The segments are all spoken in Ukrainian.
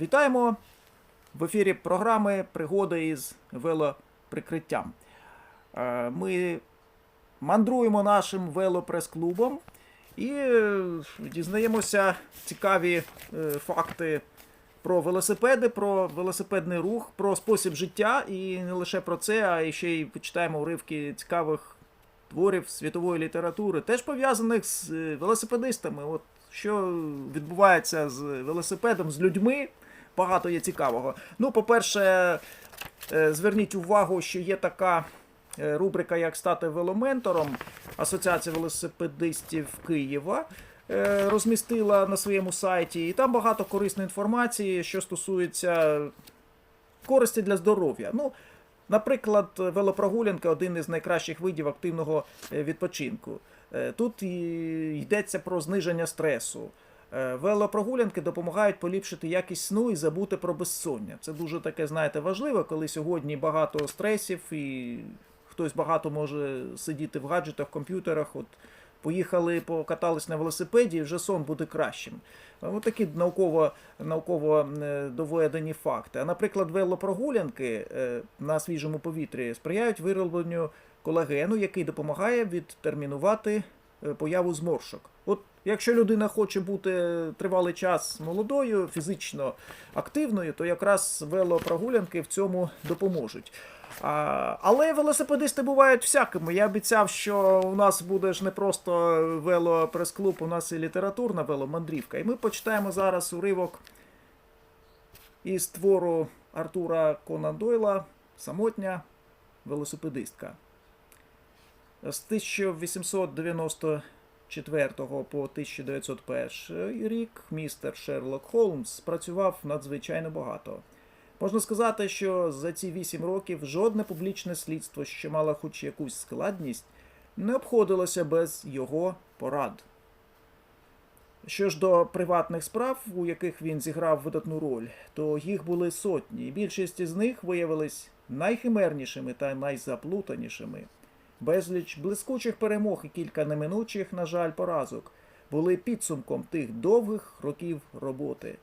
Вітаємо в ефірі програми Пригоди із велоприкриттям. Е, Ми мандруємо нашим велопрес-клубом і е, дізнаємося цікаві е, факти про велосипеди, про велосипедний рух, про спосіб життя. І не лише про це, а ще й почитаємо уривки цікавих творів світової літератури, теж пов'язаних з велосипедистами. От що відбувається з велосипедом, з людьми. Багато є цікавого. Ну, по-перше, е, зверніть увагу, що є така е, рубрика, як стати веломентором. Асоціація велосипедистів Києва е, розмістила на своєму сайті. І там багато корисної інформації, що стосується користі для здоров'я. Ну, Наприклад, велопрогулянка один із найкращих видів активного відпочинку. Тут йдеться про зниження стресу. Е, Велопрогулянки допомагають поліпшити якість сну і забути про безсоння. Це дуже таке, знаєте, важливо, коли сьогодні багато стресів і хтось багато може сидіти в гаджетах, комп'ютерах. От поїхали, покатались на велосипеді, і вже сон буде кращим. Ось такі науково, науково е, доведені факти. А наприклад, велопрогулянки е, на свіжому повітрі сприяють виробленню колагену, який допомагає відтермінувати е, появу зморшок. От якщо людина хоче бути тривалий час молодою, фізично активною, то якраз велопрогулянки в цьому допоможуть. А, але велосипедисти бувають всякими. Я обіцяв, що у нас буде ж не просто велопрес-клуб, у нас і літературна веломандрівка. І ми почитаємо зараз уривок із твору Артура Конан Дойла Самотня велосипедистка. З 1894 по 1901 рік містер Шерлок Холмс працював надзвичайно багато. Можна сказати, що за ці вісім років жодне публічне слідство, що мало хоч якусь складність, не обходилося без його порад. Що ж до приватних справ, у яких він зіграв видатну роль, то їх були сотні, і більшість із них виявились найхимернішими та найзаплутанішими. Безліч блискучих перемог і кілька неминучих, на жаль, поразок були підсумком тих довгих років роботи.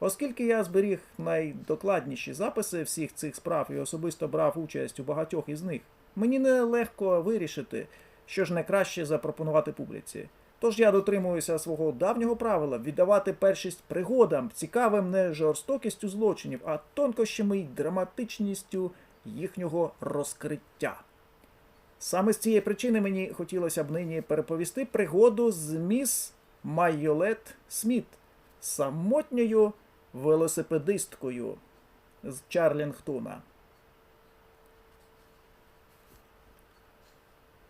Оскільки я зберіг найдокладніші записи всіх цих справ і особисто брав участь у багатьох із них, мені нелегко вирішити, що ж найкраще запропонувати публіці. Тож я дотримуюся свого давнього правила віддавати першість пригодам, цікавим не жорстокістю злочинів, а тонкощами й драматичністю їхнього розкриття. Саме з цієї причини мені хотілося б нині переповісти пригоду з міс Майолет Сміт, самотньою велосипедисткою з Чарлінгтона.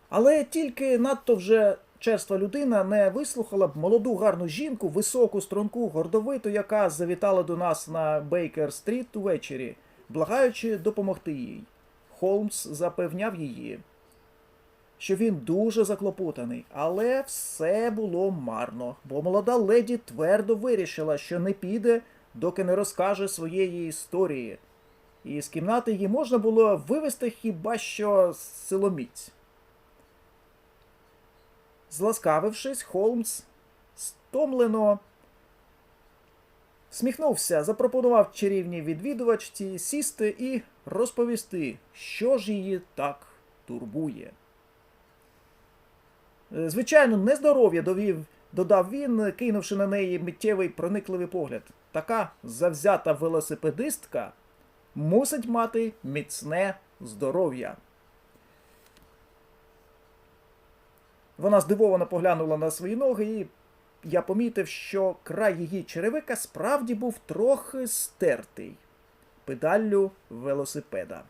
Але тільки надто вже черства людина не вислухала б молоду гарну жінку, високу, струнку, гордовиту, яка завітала до нас на Бейкер Стріт увечері, благаючи допомогти їй. Холмс запевняв її, що він дуже заклопотаний, але все було марно, бо молода леді твердо вирішила, що не піде, доки не розкаже своєї історії. І з кімнати її можна було вивести хіба що силоміць. Зласкавившись, Холмс стомлено всміхнувся, запропонував чарівній відвідувачці сісти і розповісти, що ж її так турбує. Е, Звичайно, нездоров'я довів, додав він, кинувши на неї миттєвий проникливий погляд. Така завзята велосипедистка мусить мати міцне здоров'я. Вона здивовано поглянула на свої ноги, і я помітив, що край її черевика справді був трохи стертий педаллю велосипеда.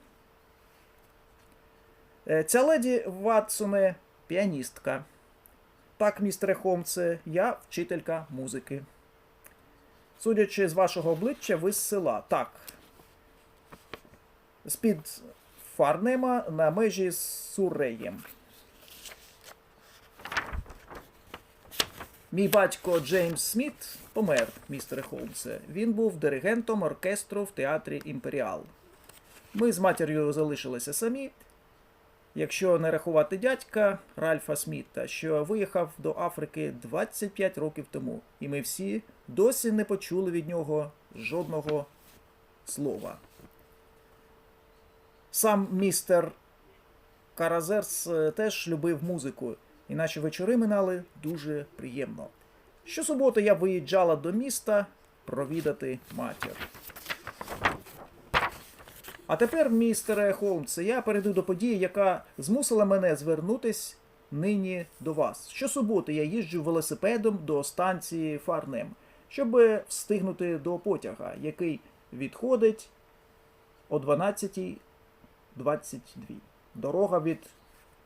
Е, Ця леді Ватсоне піаністка. Так, містере Холмсе, я вчителька музики. Судячи з вашого обличчя, ви з села. Так. З-під Фарнема на межі з Суреєм. Мій батько Джеймс Сміт помер, містере Холмсе. Він був диригентом оркестру в театрі Імперіал. Ми з матір'ю залишилися самі, якщо не рахувати дядька Ральфа Сміта, що виїхав до Африки 25 років тому, і ми всі досі не почули від нього жодного слова. Сам містер Каразерс е, теж любив музику, і наші вечори минали дуже приємно. Щосуботи я виїжджала до міста провідати матір. А тепер, містере Холмсе, я перейду до події, яка змусила мене звернутись нині до вас. Щосуботи я їжджу велосипедом до станції Фарнем, щоб встигнути до потяга, який відходить о 12.22. Дорога від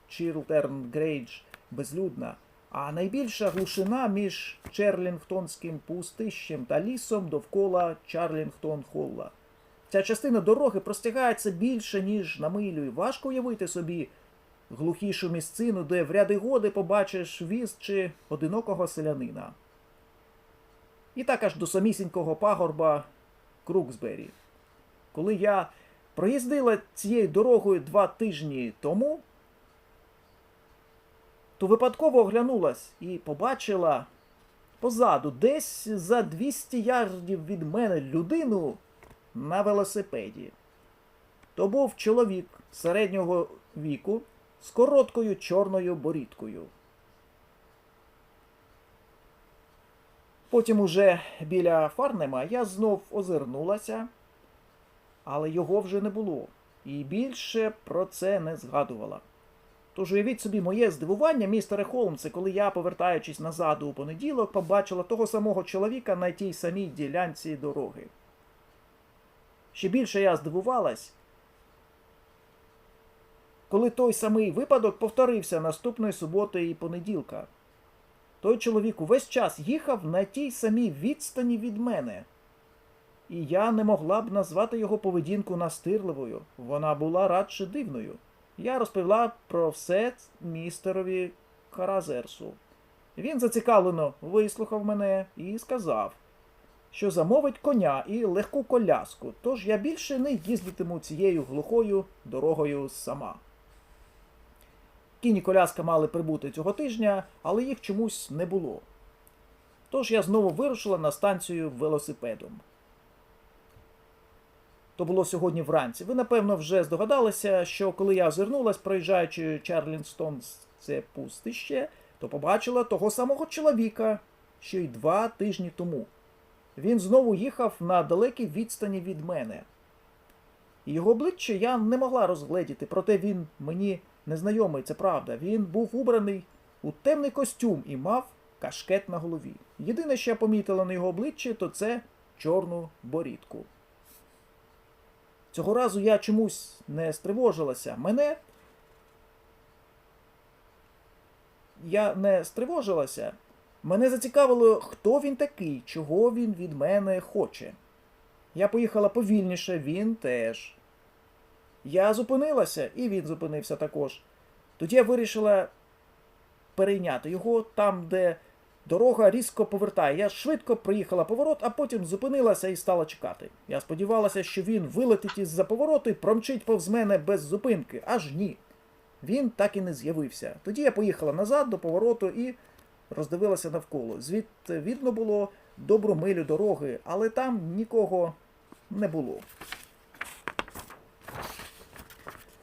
Чілтерн Грейдж безлюдна, а найбільша глушина між Черлінгтонським пустищем та лісом довкола Чарлінгтон Холла. Ця частина дороги простягається більше, ніж на милю, і важко уявити собі глухішу місцину, де в ряди годи побачиш віз чи одинокого селянина. І так аж до самісінького пагорба Круксбері. Коли я проїздила цією дорогою два тижні тому, то випадково оглянулась і побачила позаду, десь за 200 ярдів від мене людину на велосипеді. То був чоловік середнього віку з короткою чорною борідкою. Потім уже біля Фарнема я знов озирнулася, але його вже не було, і більше про це не згадувала. Тож уявіть собі моє здивування, містере Холмсе, коли я, повертаючись назад у понеділок, побачила того самого чоловіка на тій самій ділянці дороги. Ще більше я здивувалась, коли той самий випадок повторився наступної суботи і понеділка. Той чоловік увесь час їхав на тій самій відстані від мене. І я не могла б назвати його поведінку настирливою, вона була радше дивною. Я розповіла про все містерові Каразерсу. Він зацікавлено вислухав мене і сказав, що замовить коня і легку коляску, тож я більше не їздитиму цією глухою дорогою сама. Кінь і коляска мали прибути цього тижня, але їх чомусь не було. Тож я знову вирушила на станцію велосипедом. То було сьогодні вранці. Ви, напевно, вже здогадалися, що коли я озирнулась, проїжджаючи Чарлінстон це пустище, то побачила того самого чоловіка, що й два тижні тому. Він знову їхав на далекій відстані від мене. Його обличчя я не могла розгледіти, проте він мені незнайомий, це правда. Він був убраний у темний костюм і мав кашкет на голові. Єдине, що я помітила на його обличчі, то це чорну борідку. Цього разу я чомусь не стривожилася. Мене. Я не стривожилася. Мене зацікавило, хто він такий, чого він від мене хоче. Я поїхала повільніше, він теж. Я зупинилася, і він зупинився також. Тоді я вирішила перейняти його там, де дорога різко повертає. Я швидко проїхала поворот, а потім зупинилася і стала чекати. Я сподівалася, що він вилетить із-за повороту і промчить повз мене без зупинки. Аж ні. Він так і не з'явився. Тоді я поїхала назад до повороту і роздивилася навколо. Звідти видно було добру милю дороги, але там нікого не було.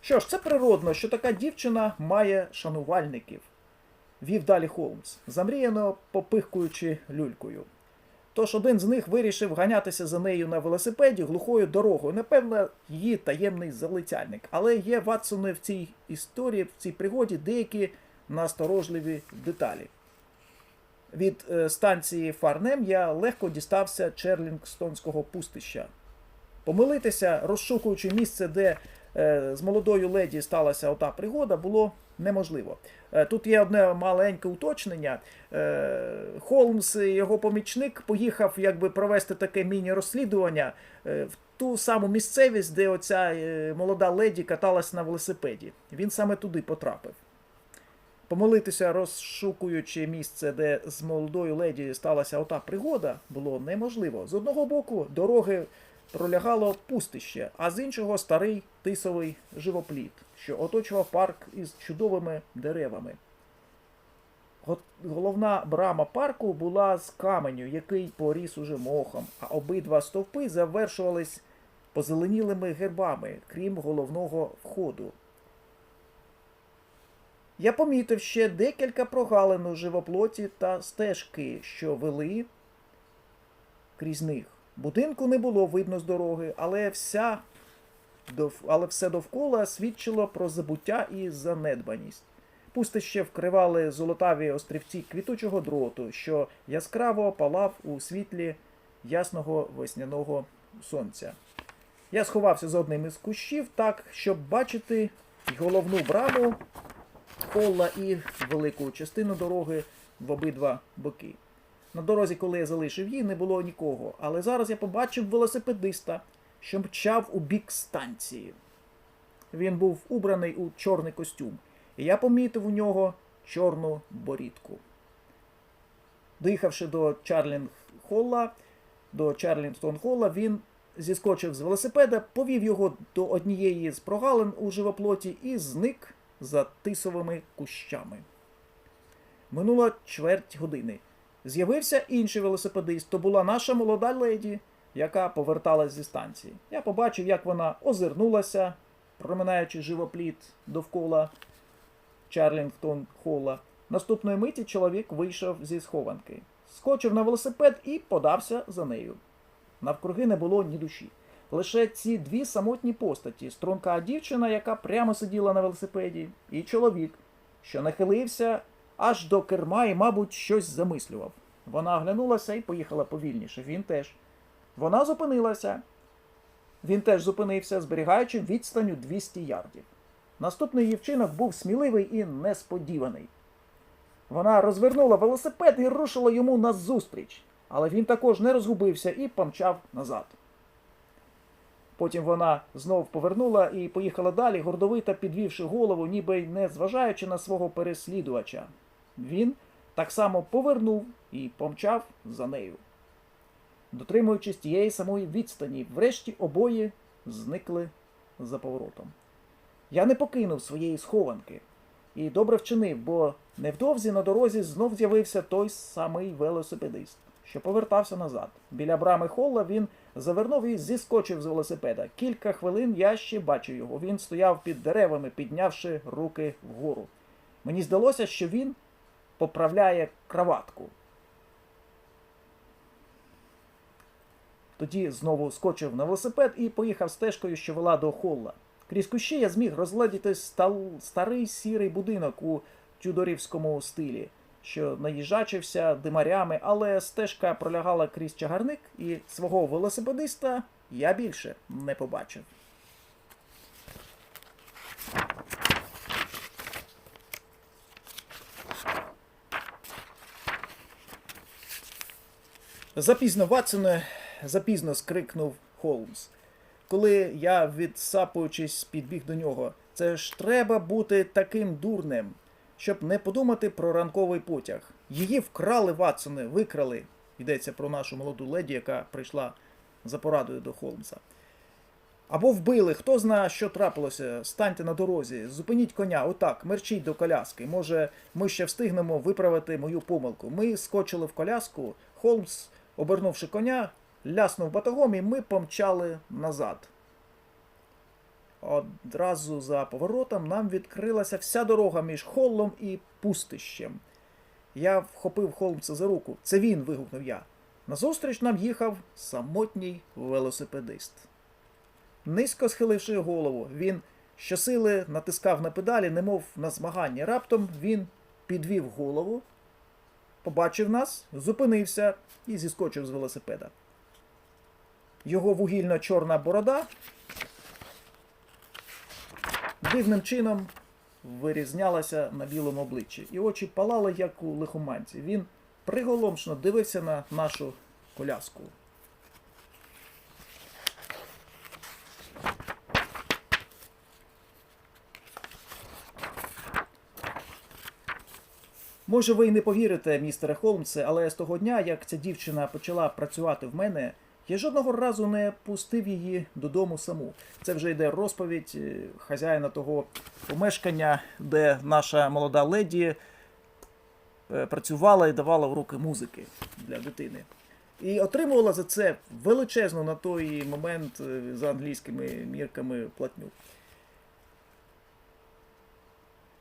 Що ж, це природно, що така дівчина має шанувальників, вів далі Холмс, замріяно попихкуючи люлькою. Тож один з них вирішив ганятися за нею на велосипеді глухою дорогою. Напевно, її таємний залицяльник. Але є Ватсоне в цій історії, в цій пригоді деякі насторожливі деталі. Від е, станції Фарнем я легко дістався Черлінгстонського пустища. Помилитися, розшукуючи місце, де е, з молодою леді сталася ота пригода, було неможливо. Е, Тут є одне маленьке уточнення. Холмс і його помічник поїхав якби провести таке міні-розслідування в ту саму місцевість, де оця молода леді каталась на велосипеді. Він саме туди потрапив. Помолитися, розшукуючи місце, де з молодою леді сталася ота пригода, було неможливо. З одного боку, дороги пролягало пустище, а з іншого старий тисовий живопліт, що оточував парк із чудовими деревами. Головна брама парку була з каменю, який поріс уже мохом, а обидва стовпи завершувались позеленілими гербами, крім головного входу. Я помітив ще декілька прогалин у живоплоті та стежки, що вели крізь них. Будинку не було видно з дороги, але вся але все довкола свідчило про забуття і занедбаність. Пустище вкривали золотаві острівці квітучого дроту, що яскраво палав у світлі ясного весняного сонця. Я сховався за одним із кущів так, щоб бачити головну браму холла і велику частину дороги в обидва боки. На дорозі, коли я залишив її, не було нікого, але зараз я побачив велосипедиста, що мчав у бік станції. Він був убраний у чорний костюм, і я помітив у нього чорну борідку. Доїхавши до Чарлінг Холла, до Чарлінгтон Холла, він зіскочив з велосипеда, повів його до однієї з прогалин у живоплоті і зник за тисовими кущами. Минула чверть години. З'явився інший велосипедист, то була наша молода леді, яка поверталась зі станції. Я побачив, як вона озирнулася, проминаючи живопліт довкола Чарлінгтон Холла. Наступної миті чоловік вийшов зі схованки, скочив на велосипед і подався за нею. Навкруги не було ні душі. Лише ці дві самотні постаті: струнка дівчина, яка прямо сиділа на велосипеді, і чоловік, що нахилився аж до керма і, мабуть, щось замислював. Вона оглянулася і поїхала повільніше. Він теж. Вона зупинилася. Він теж зупинився, зберігаючи відстань у 200 ярдів. Наступний її вчинок був сміливий і несподіваний. Вона розвернула велосипед і рушила йому назустріч, але він також не розгубився і помчав назад. Потім вона знов повернула і поїхала далі, гордовито підвівши голову, ніби й не зважаючи на свого переслідувача. Він так само повернув і помчав за нею. Дотримуючись тієї самої відстані, врешті обоє зникли за поворотом. Я не покинув своєї схованки і добре вчинив, бо невдовзі на дорозі знов з'явився той самий велосипедист, що повертався назад. Біля брами холла він завернув і зіскочив з велосипеда. Кілька хвилин я ще бачив його. Він стояв під деревами, піднявши руки вгору. Мені здалося, що він поправляє краватку. Тоді знову скочив на велосипед і поїхав стежкою, що вела до холла. Крізь кущі я зміг розгледіти стал- старий сірий будинок у тюдорівському стилі, що наїжачився димарями, але стежка пролягала крізь чагарник, і свого велосипедиста я більше не побачив. Запізно, Ватсоне, запізно скрикнув Холмс. Коли я, відсапуючись, підбіг до нього, це ж треба бути таким дурним, щоб не подумати про ранковий потяг. Її вкрали, Ватсоне, викрали. Йдеться про нашу молоду леді, яка прийшла за порадою до Холмса. Або вбили, хто знає, що трапилося. Станьте на дорозі, зупиніть коня, отак, мерчіть до коляски. Може, ми ще встигнемо виправити мою помилку. Ми скочили в коляску, Холмс, обернувши коня, ляснув батогом, і ми помчали назад. Одразу за поворотом нам відкрилася вся дорога між холлом і пустищем. Я вхопив Холмса за руку. Це він. вигукнув я. Назустріч нам їхав самотній велосипедист. Низько схиливши голову, він щосили натискав на педалі, немов на змагання. Раптом він підвів голову, побачив нас, зупинився і зіскочив з велосипеда. Його вугільно-чорна борода дивним чином вирізнялася на білому обличчі, і очі палали, як у лихоманці. Він приголомшно дивився на нашу коляску. Може, ви й не повірите, містере Холмсе, але з того дня, як ця дівчина почала працювати в мене, я жодного разу не пустив її додому саму. Це вже йде розповідь е, хазяїна того помешкання, де наша молода леді е, працювала і давала уроки музики для дитини. І отримувала за це величезну на той момент е, за англійськими мірками платню.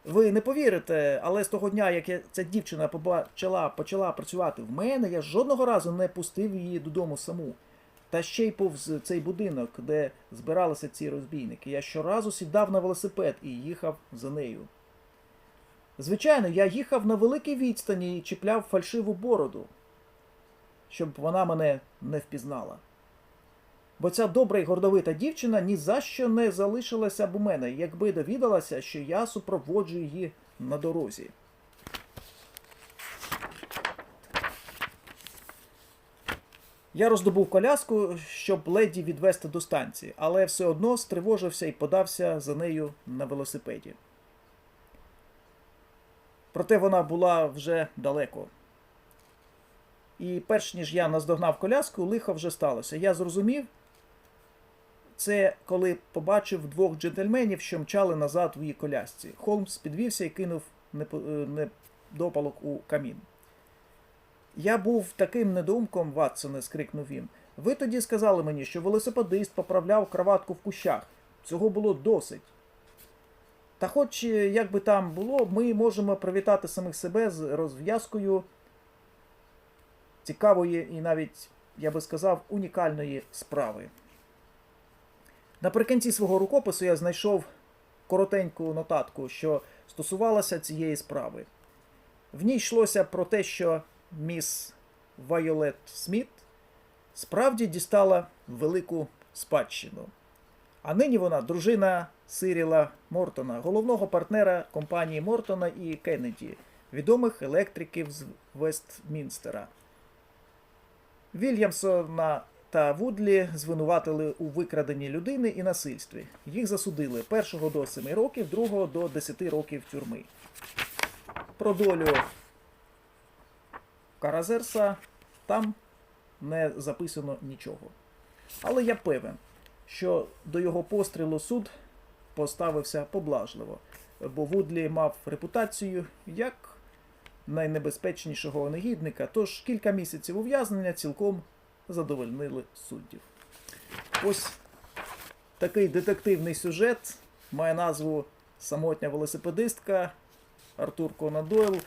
Ви не повірите, але з того дня, як я, ця дівчина побачила, почала працювати в мене, я жодного разу не пустив її додому саму. Та ще й повз цей будинок, де збиралися ці розбійники. Я щоразу сідав на велосипед і їхав за нею. Звичайно, я їхав на великій відстані і чіпляв фальшиву бороду, щоб вона мене не впізнала. Бо ця добра й гордовита дівчина ні за що не залишилася б у мене, якби довідалася, що я супроводжу її на дорозі. Я роздобув коляску, щоб леді відвести до станції, але все одно стривожився і подався за нею на велосипеді. Проте вона була вже далеко. І перш ніж я наздогнав коляску, лихо вже сталося. Я зрозумів, це коли побачив двох джентльменів, що мчали назад в її колясці. Холмс підвівся і кинув е, недопалок у камін. Я був таким недумком, Ватсоне, скрикнув він. Ви тоді сказали мені, що велосипедист поправляв краватку в кущах. Цього було досить. Та хоч е, як би там було, ми можемо привітати самих себе з розв'язкою цікавої і навіть, я би сказав, унікальної справи. Наприкінці свого рукопису я знайшов коротеньку нотатку, що стосувалася цієї справи. В ній йшлося про те, що міс Вайолет Сміт справді дістала велику спадщину. А нині вона дружина Сиріла Мортона, головного партнера компанії Мортона і Кеннеді, відомих електриків з Вестмінстера. Вільямсона та Вудлі звинуватили у викраденні людини і насильстві. Їх засудили першого до 7 років, другого до 10 років тюрми. Про долю Каразерса там не записано нічого. Але я певен, що до його пострілу суд поставився поблажливо, бо Вудлі мав репутацію як найнебезпечнішого негідника, тож кілька місяців ув'язнення цілком задовольнили суддів. Ось такий детективний сюжет має назву Самотня велосипедистка Артур Конан Дойл.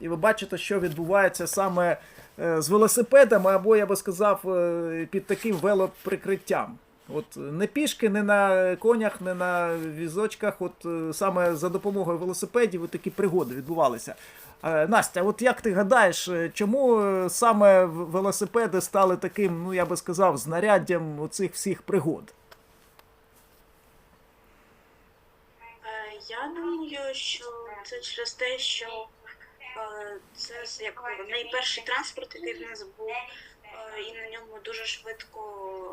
Е, І ви бачите, що відбувається саме е, з велосипедами, або я би сказав, е, під таким велоприкриттям. От не пішки, не на конях, не на візочках. От е, саме за допомогою велосипедів такі пригоди відбувалися. Е, Настя, от як ти гадаєш, е, чому е, саме велосипеди стали таким, ну я би сказав, знаряддям оцих всіх пригод? Е, Я думаю, що це через те, що е, це як найперший транспорт, який в нас був, е, і на ньому дуже швидко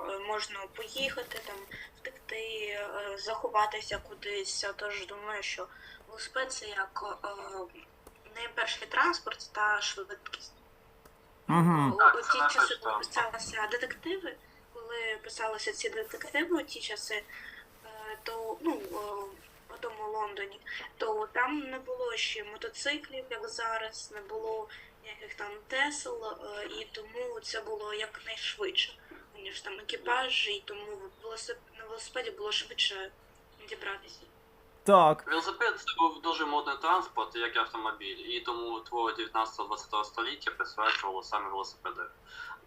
е, можна поїхати, там втекти, е, заховатися кудись. Тож думаю, що велосипед це як е, найперший транспорт та швидкість. Угу. У, ті часи, коли писалися детективи, коли писалися ці детективи, у ті часи, е, то ну е, тому Лондоні, то там не було ще мотоциклів, як зараз, не було ніяких там тесел, е, і тому це було якнайшвидше, ніж там екіпаж, і тому на велосипеді було швидше дібратися. Так. Велосипед це був дуже модний транспорт, як і автомобіль, і тому твору 19-20 століття присвячувало саме велосипеди.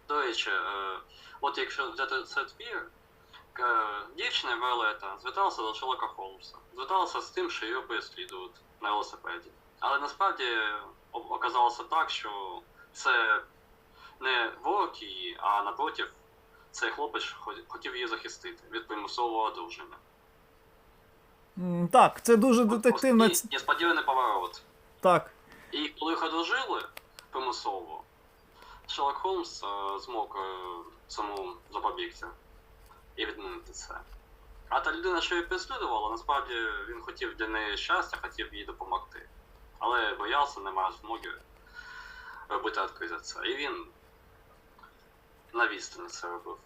До речі, е, от якщо взяти цей твір, е, дівчина Віолета зверталася до Шерлока Холмса. Зверталася з тим, що її переслідують на велосипеді. Але насправді оказалося так, що це не ворог її, а напротив, цей хлопець хотів її захистити від примусового одруження. Так, це дуже детективно. І Несподіваний поворот. Так. І коли їх одружили примусово, Шерлок Холмс е, змог е, цьому запобігти і відмінити це. А та людина, що її переслідувала, насправді він хотів для неї щастя, хотів їй допомогти. Але боявся, не мав змоги робити відкрити це. І він на це робив.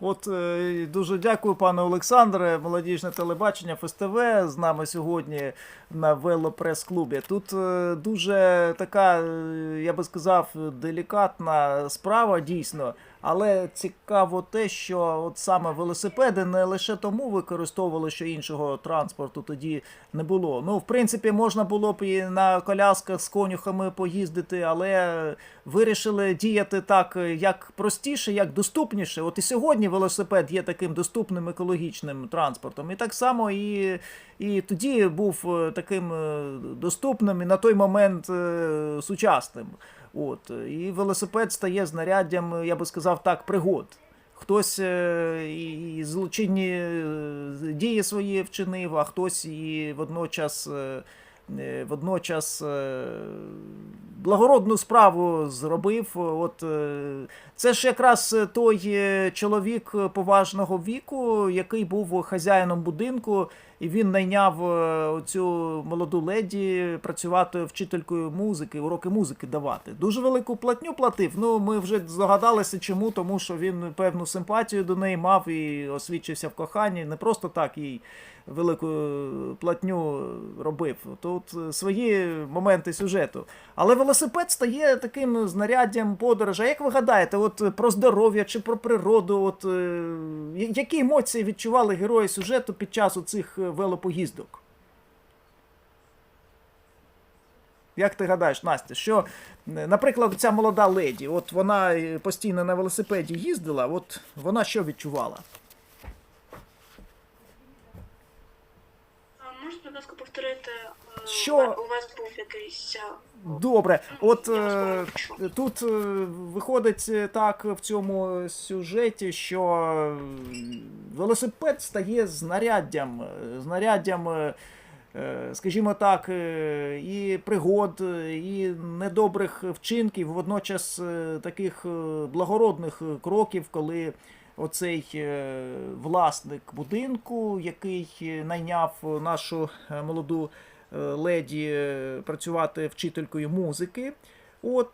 От е, дуже дякую, пане Олександре. Молодіжне телебачення ФСТВ з нами сьогодні на велопрес-клубі. Тут е, дуже така, е, я би сказав, делікатна справа дійсно. Але цікаво те, що от саме велосипеди не лише тому використовували, що іншого транспорту тоді не було. Ну, в принципі, можна було б і на колясках з конюхами поїздити, але вирішили діяти так, як простіше, як доступніше. От і сьогодні велосипед є таким доступним екологічним транспортом. І так само і, і тоді був е, таким е, доступним і на той момент е, сучасним. От. І велосипед стає знаряддям, е, я би сказав так, пригод. Хтось е, і злочинні е, дії свої вчинив, а хтось і водночас, водночас е, благородну справу зробив. От е, це ж якраз той е, чоловік поважного віку, який був хазяїном будинку, і він найняв е, цю молоду леді працювати вчителькою музики, уроки музики давати. Дуже велику платню платив. Ну, ми вже здогадалися, чому, тому що він певну симпатію до неї мав і освідчився в коханні. Не просто так їй велику платню робив. Тут свої моменти сюжету. Але велосипед стає таким знаряддям подорожі. А як ви гадаєте, от про здоров'я чи про природу, от е, які емоції відчували герої сюжету під час цих велопоїздок? Як ти гадаєш, Настя, що, наприклад, ця молода леді, от вона е, постійно на велосипеді їздила, от вона що відчувала? Повторити, е, Що? у вас був якийсь. е, Добре, от е, тут е, виходить е, так в цьому сюжеті, що велосипед стає знаряддям, знаряддям, е, скажімо так, е, і пригод, і недобрих вчинків, водночас е, таких благородних кроків, коли оцей е, власник будинку, який е, найняв нашу е, молоду леді працювати вчителькою музики. От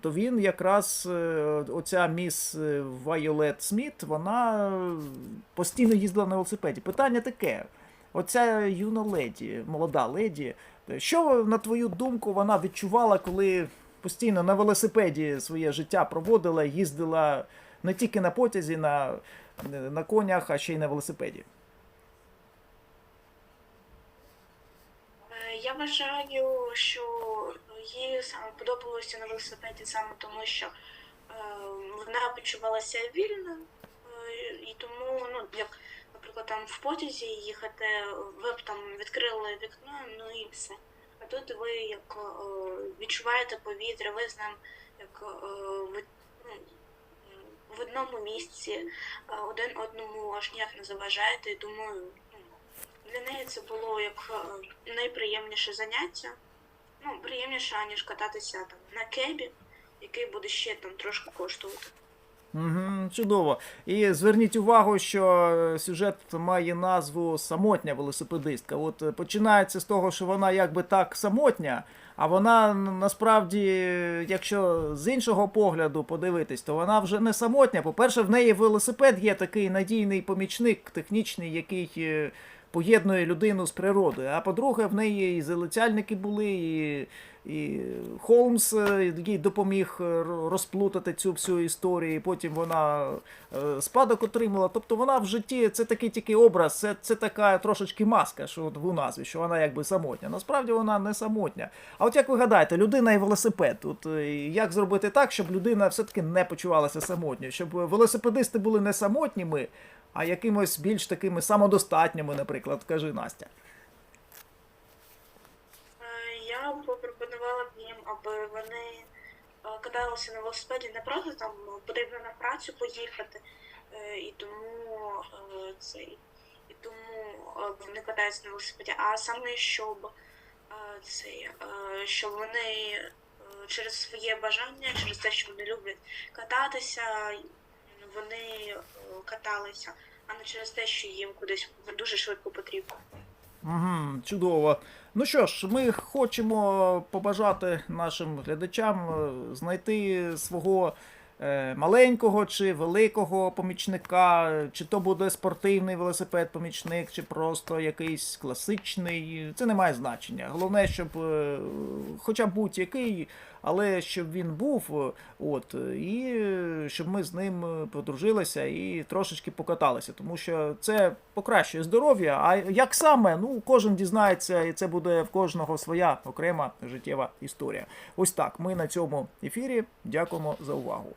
то він якраз оця міс Вайолет Сміт, вона постійно їздила на велосипеді. Питання таке: оця юна леді, молода леді, що на твою думку вона відчувала, коли постійно на велосипеді своє життя проводила, їздила не тільки на потязі, на, на конях, а ще й на велосипеді? Е, Я вважаю, що їй саме подобалося на велосипеді саме тому, що е, вона почувалася вільно, е, і тому, ну, як, наприклад, там в потязі їхати, ви б там відкрили вікно, ну і все. А тут ви як е, відчуваєте повітря, ви з ним як е, ну, в одному місці, один одному аж ніяк не заважаєте, і тому ну, для неї це було як е, найприємніше заняття. Ну, приємніше, аніж кататися там на кебі, який буде ще там трошки коштувати. Чудово. І зверніть увагу, що е, сюжет має назву Самотня велосипедистка. От е, починається з того, що вона якби так самотня, а вона насправді, якщо з іншого погляду подивитись, то вона вже не самотня. По-перше, в неї велосипед є такий надійний помічник технічний, який е, поєднує людину з природою. А по-друге, в неї і залицяльники були, і, і Холмс е, їй допоміг е, розплутати цю всю історію. і Потім вона е, спадок отримала. Тобто вона в житті це такий тільки образ, це, це така трошечки маска, що от в назві, що вона якби самотня. Насправді вона не самотня. А от як ви гадаєте, людина і велосипед, от е, як зробити так, щоб людина все-таки не почувалася самотньою, щоб велосипедисти були не самотніми, а якимось більш такими самодостатніми, наприклад, кажи Настя. Е, Я пропонувала б їм, аби вони е, каталися на велосипеді не просто там потрібно на працю поїхати, е, і тому цей, і тому вони катаються на велосипеді, а саме щоб цей, щоб вони через своє бажання, через те, що вони люблять кататися, каталися, а не через те, що їм кудись дуже швидко потрібно. Угу, чудово. Ну що ж, ми хочемо побажати нашим глядачам е, знайти свого маленького чи великого помічника, чи то буде спортивний велосипед-помічник, чи просто якийсь класичний. Це не має значення. Головне, щоб е, хоча б будь-який, але щоб він був, е, от, е, і е, щоб ми з ним е, подружилися і трошечки покаталися, тому що це покращує здоров'я. А як саме, ну кожен дізнається, і це буде в кожного своя окрема життєва історія. Ось так. Ми на цьому ефірі. Дякуємо за увагу.